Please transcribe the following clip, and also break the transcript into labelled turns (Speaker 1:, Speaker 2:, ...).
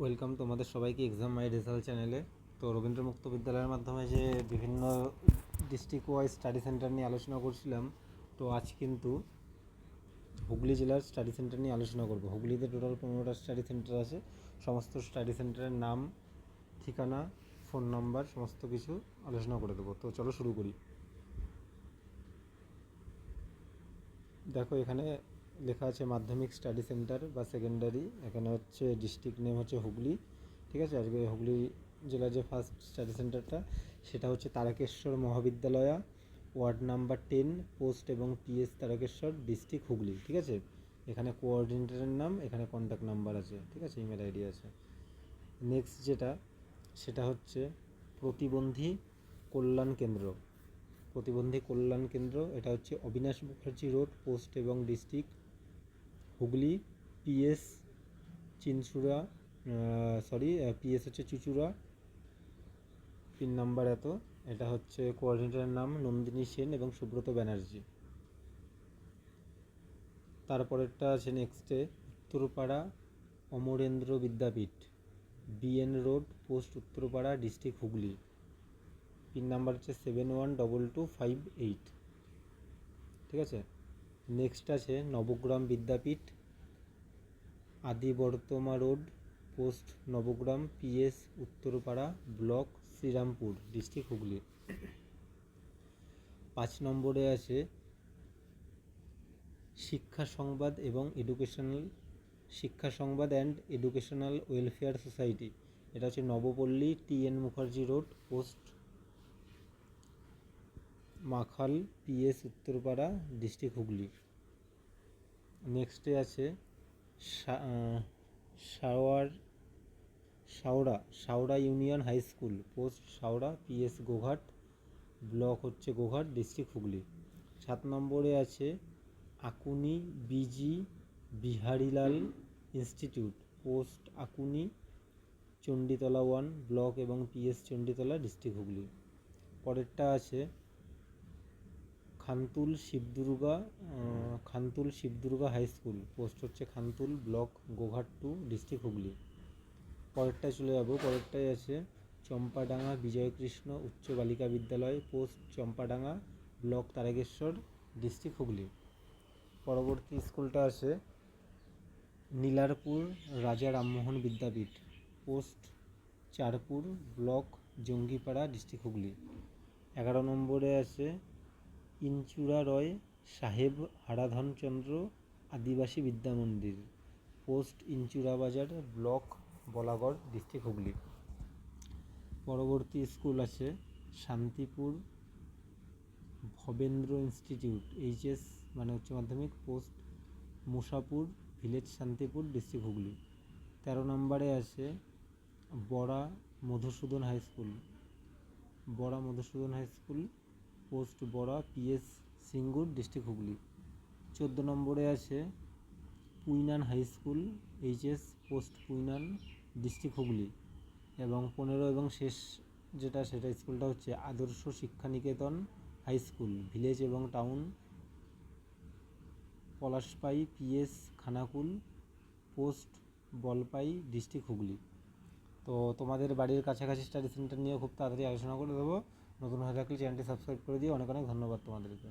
Speaker 1: Welcome তোমাদের সবাইকে exam মাই result চ্যানেলে তো রবীন্দ্র মুক্ত বিদ্যালয়ের মাধ্যমে যে বিভিন্ন ডিস্ট্রিক্ট ওয়াইজ স্টাডি সেন্টার নিয়ে আলোচনা করছিলাম, তো আজ কিন্তু হুগলি জেলার স্টাডি সেন্টার নিয়ে আলোচনা করব। হুগলিতে টোটাল পনেরোটা স্টাডি সেন্টার আছে। সমস্ত স্টাডি সেন্টারের নাম, ঠিকানা ফোন নাম্বার সমস্ত কিছু আলোচনা করে দেবো। তো চলো শুরু করি। দেখো এখানে লেখা আছে মাধ্যমিক স্টাডি সেন্টার বা সেকেন্ডারি। এখানে হচ্ছে ডিস্ট্রিক্ট নেম হচ্ছে হুগলি, ঠিক আছে? আজকে হুগলি জেলার যে ফার্স্ট স্টাডি সেন্টারটা, সেটা হচ্ছে Tarakeswar Mahavidyalaya, ward number ten, post এবং পিএস তারকেশ্বর, ডিস্ট্রিক্ট হুগলি, ঠিক আছে? এখানে কোঅর্ডিনেটরের নাম, এখানে কন্ট্যাক্ট নাম্বার আছে, ঠিক আছে? ইমেল আইডি আছে। নেক্সট যেটা, সেটা হচ্ছে প্রতিবন্ধী কল্যাণ কেন্দ্র। প্রতিবন্ধী কল্যাণ কেন্দ্র, এটা হচ্ছে অবিনাশ মুখার্জি রোড, পোস্ট এবং district Hooghly, PS, Chinchura sorry PS হচ্ছে চুচুড়া। পিন নাম্বার এত। এটা হচ্ছে কোঅর্ডিনেটরের নাম নন্দিনী সেন এবং সুব্রত ব্যানার্জি। তারপরেরটা আছে নেক্সটে Uttarpara, Amarendra Vidyapith BN road post Uttarpara district Hooghly. Pin number হচ্ছে seven one double two five eight ঠিক আছে? নেক্সট আছে নবগ্রাম বিদ্যাপীঠ আদি বর্তমা road, post Nabagram PS Uttarpara, block Serampore, district Hooghly. পাঁচ নম্বরে আছে শিক্ষা সংবাদ এবং এডুকেশনাল, শিক্ষা সংবাদ অ্যান্ড এডুকেশনাল ওয়েলফেয়ার সোসাইটি। এটা হচ্ছে Nabapally T N Mukherjee road, post Makhal, PS, Uttarpara, district Hooghly. নেক্সটে আছে sour, Saora Saora union high school. Post Saora, PS Goghat, block হচ্ছে গোঘাট, ডিস্ট্রিক্ট হুগলি। সাত নম্বরে আছে Akuni BG Biharilal institute. Post Akuni, Chanditala one, block এবং PS Chanditala, district Hooghly. পরেরটা আছে Khantul Shibdurga Khantul Shibdurga high school. Post হচ্ছে Khantul block Goghat two district Hooghly. পরেরটায় চলে যাব। পরেরটায় আছে চম্পাডাঙ্গা বিজয়কৃষ্ণ উচ্চ বালিকা বিদ্যালয়, post Champadanga block Tarakeswar, district Hooghly. পরবর্তী স্কুলটা আছে Nilarpur Raja Rammohan Vidyapith, post Charpur block Jangipara, district Hooghly. এগারো নম্বরে আছে ইনচুরা রয় সাহেব হারাধনচন্দ্র আদিবাসী বিদ্যা মন্দির, পোস্ট ইনচুরা বাজার ব্লক, বলাগড়, ডিস্ট্রিক্ট হুগলি। পরবর্তী স্কুল আছে শান্তিপুর ভবেন্দ্র ইনস্টিটিউট, এইচএস মানে উচ্চ মাধ্যমিক, post Musapur village Shantipur, district Hooghly. তেরো নম্বরে আছে Bara Madhusudan high school. Bara Madhusudan high school post Bara PS Singur district Hooghly. চোদ্দ নম্বরে আছে Puinan high school, HS post Puinan district Hooghly এবং পনেরো এবং শেষ যেটা সেটা স্কুলটা হচ্ছে Adarsha Shikshaniketan high school, village এবং town. Palashpai PS Khanakul, post Balpai district Hooghly. তো তোমাদের বাড়ির কাছাকাছি স্টাডি সেন্টার নিয়ে খুব তাড়াতাড়ি আলোচনা করে দেবো। নতুন হয়ে থাকলে চ্যানেলটি সাবস্ক্রাইব করে দিয়ে অনেক অনেক ধন্যবাদ তোমাদেরকে।